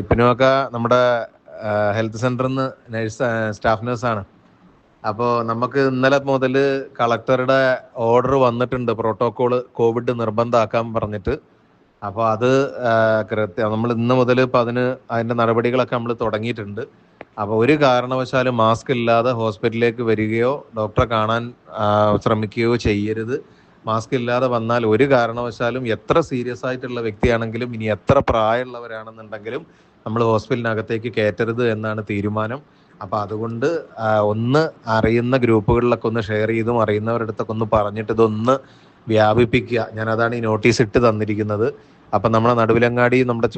ഇപ്പനുമൊക്കെ നമ്മുടെ ഹെൽത്ത് സെന്ററിൽ നിന്ന് നഴ്സ് സ്റ്റാഫ് നഴ്സാണ് അപ്പോൾ നമുക്ക് ഇന്നലെ മുതൽ കളക്ടറുടെ ഓർഡർ വന്നിട്ടുണ്ട്. പ്രോട്ടോകോൾ കോവിഡ് നിർബന്ധമാക്കാൻ പറഞ്ഞിട്ട്. അപ്പോൾ അത് കൃത്യം നമ്മൾ ഇന്ന് മുതൽ ഇപ്പം അതിന് അതിന്റെ നടപടികളൊക്കെ നമ്മൾ തുടങ്ങിയിട്ടുണ്ട്. അപ്പോൾ ഒരു കാരണവശാലും മാസ്ക് ഇല്ലാതെ ഹോസ്പിറ്റലിലേക്ക് വരികയോ ഡോക്ടറെ കാണാൻ ശ്രമിക്കുകയോ ചെയ്യരുത്. മാസ്ക് ഇല്ലാതെ വന്നാൽ ഒരു കാരണവശാലും എത്ര സീരിയസ് ആയിട്ടുള്ള വ്യക്തിയാണെങ്കിലും ഇനി എത്ര പ്രായമുള്ളവരാണെന്നുണ്ടെങ്കിലും നമ്മൾ ഹോസ്പിറ്റലിനകത്തേക്ക് കയറ്റരുത് എന്നാണ് തീരുമാനം. അപ്പം അതുകൊണ്ട് ഒന്ന് അറിയുന്ന ഗ്രൂപ്പുകളിലൊക്കെ ഒന്ന് ഷെയർ ചെയ്തും അറിയുന്നവരുടെ അടുത്തൊക്കെ ഒന്ന് പറഞ്ഞിട്ട് ഇതൊന്ന് വ്യാപിപ്പിക്കുക. ഞാൻ അതാണ് ഈ നോട്ടീസ് ഇട്ട് തന്നിരിക്കുന്നത്. അപ്പം നമ്മുടെ നടുവിലങ്ങാടി നമ്മുടെ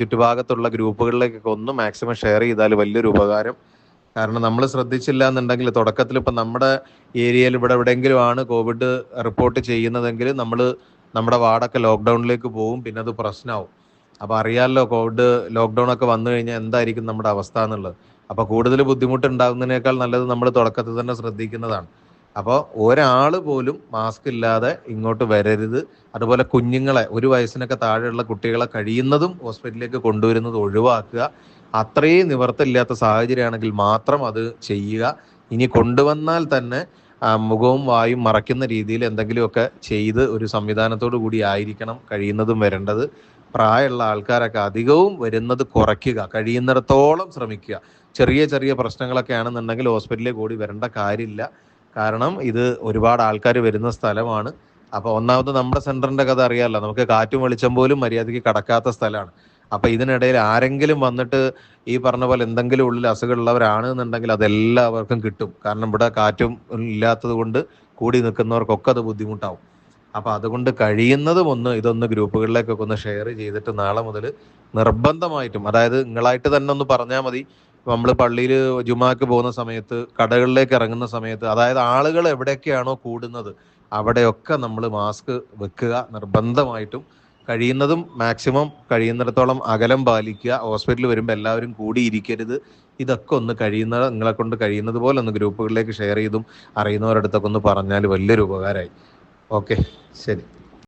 ചുറ്റുഭാഗത്തുള്ള ഗ്രൂപ്പുകളിലേക്കൊക്കെ ഒന്ന് മാക്സിമം ഷെയർ ചെയ്താൽ വലിയൊരു ഉപകാരം. കാരണം നമ്മൾ ശ്രദ്ധിച്ചില്ല എന്നുണ്ടെങ്കിൽ തുടക്കത്തിൽ ഇപ്പം നമ്മുടെ ഏരിയയിൽ ഇവിടെ എവിടെയെങ്കിലും ആണ് കോവിഡ് റിപ്പോർട്ട് ചെയ്യുന്നതെങ്കിൽ നമ്മൾ നമ്മുടെ വാർഡൊക്കെ ലോക്ക്ഡൗണിലേക്ക് പോകും പിന്നെ അത് പ്രശ്നമാവും അപ്പോൾ അറിയാമല്ലോ കോവിഡ് ലോക്ക്ഡൗൺ ഒക്കെ വന്നു കഴിഞ്ഞാൽ എന്തായിരിക്കും നമ്മുടെ അവസ്ഥ എന്നുള്ളത്. അപ്പോൾ കൂടുതൽ ബുദ്ധിമുട്ടുണ്ടാകുന്നതിനേക്കാൾ നല്ലത് നമ്മൾ തുടക്കത്തിൽ തന്നെ ശ്രദ്ധിക്കുന്നതാണ്. അപ്പോൾ ഒരാൾ പോലും മാസ്ക് ഇല്ലാതെ ഇങ്ങോട്ട് വരരുത്. അതുപോലെ കുഞ്ഞുങ്ങളെ ഒരു വയസ്സിനൊക്കെ താഴെയുള്ള കുട്ടികളെ കഴിയുന്നതും ഹോസ്പിറ്റലിലേക്ക് കൊണ്ടുവരുന്നത് ഒഴിവാക്കുക. അത്രയും നിവർത്തില്ലാത്ത സാഹചര്യമാണെങ്കിൽ മാത്രം അത് ചെയ്യുക. ഇനി കൊണ്ടുവന്നാൽ തന്നെ മുഖവും വായും മറയ്ക്കുന്ന രീതിയിൽ എന്തെങ്കിലുമൊക്കെ ചെയ്ത് ഒരു സംവിധാനത്തോടു കൂടി ആയിരിക്കണം കഴിയുന്നതും വരേണ്ടത്. പ്രായമുള്ള ആൾക്കാരൊക്കെ അധികവും വരുന്നത് കുറയ്ക്കുക കഴിയുന്നിടത്തോളം ശ്രമിക്കുക. ചെറിയ ചെറിയ പ്രശ്നങ്ങളൊക്കെ ആണെന്നുണ്ടെങ്കിൽ ഹോസ്പിറ്റലിൽ കൂടി വരേണ്ട കാര്യമില്ല. കാരണം ഇത് ഒരുപാട് ആൾക്കാർ വരുന്ന സ്ഥലമാണ്. അപ്പോൾ ഒന്നാമത് നമ്മുടെ സെന്ററിന്റെ കഥ അറിയാമല്ലോ. നമുക്ക് കാറ്റും വെളിച്ചം പോലും മര്യാദയ്ക്ക് കടക്കാത്ത സ്ഥലമാണ്. അപ്പൊ ഇതിനിടയിൽ ആരെങ്കിലും വന്നിട്ട് ഈ പറഞ്ഞ പോലെ എന്തെങ്കിലും ഉള്ളിൽ അസുഖമുള്ളവരാണ് എന്നുണ്ടെങ്കിൽ അതെല്ലാവർക്കും കിട്ടും. കാരണം ഇവിടെ കാറ്റും ഇല്ലാത്തത് കൊണ്ട് കൂടി നിൽക്കുന്നവർക്കൊക്കെ അത് ബുദ്ധിമുട്ടാവും. അപ്പൊ അതുകൊണ്ട് കഴിയുന്നതും ഒന്ന് ഇതൊന്ന് ഗ്രൂപ്പുകളിലേക്കൊക്കെ ഒന്ന് ഷെയർ ചെയ്തിട്ട് നാളെ മുതൽ നിർബന്ധമായിട്ടും അതായത് നിങ്ങളായിട്ട് തന്നെ ഒന്ന് പറഞ്ഞാൽ മതി. നമ്മൾ പള്ളിയിൽ ജുമാക്ക് പോകുന്ന സമയത്ത് കടകളിലേക്ക് ഇറങ്ങുന്ന സമയത്ത് അതായത് ആളുകൾ എവിടെയൊക്കെയാണോ കൂടുന്നത് അവിടെയൊക്കെ നമ്മൾ മാസ്ക് വെക്കുക നിർബന്ധമായിട്ടും. കഴിയുന്നതും മാക്സിമം കഴിയുന്നിടത്തോളം അകലം പാലിക്കുക. ഹോസ്പിറ്റലിൽ വരുമ്പോൾ എല്ലാവരും കൂടി ഇരിക്കരുത്. ഇതൊക്കെ ഒന്ന് കഴിയുന്ന നിങ്ങളെ കൊണ്ട് കഴിയുന്നത് പോലെ ഒന്ന് ഗ്രൂപ്പുകളിലേക്ക് ഷെയർ ചെയ്തും അറിയുന്നവരുടെ അടുത്തൊക്കെ ഒന്ന് പറഞ്ഞാൽ വലിയൊരു ഉപകാരമായി ഓക്കെ ശരി.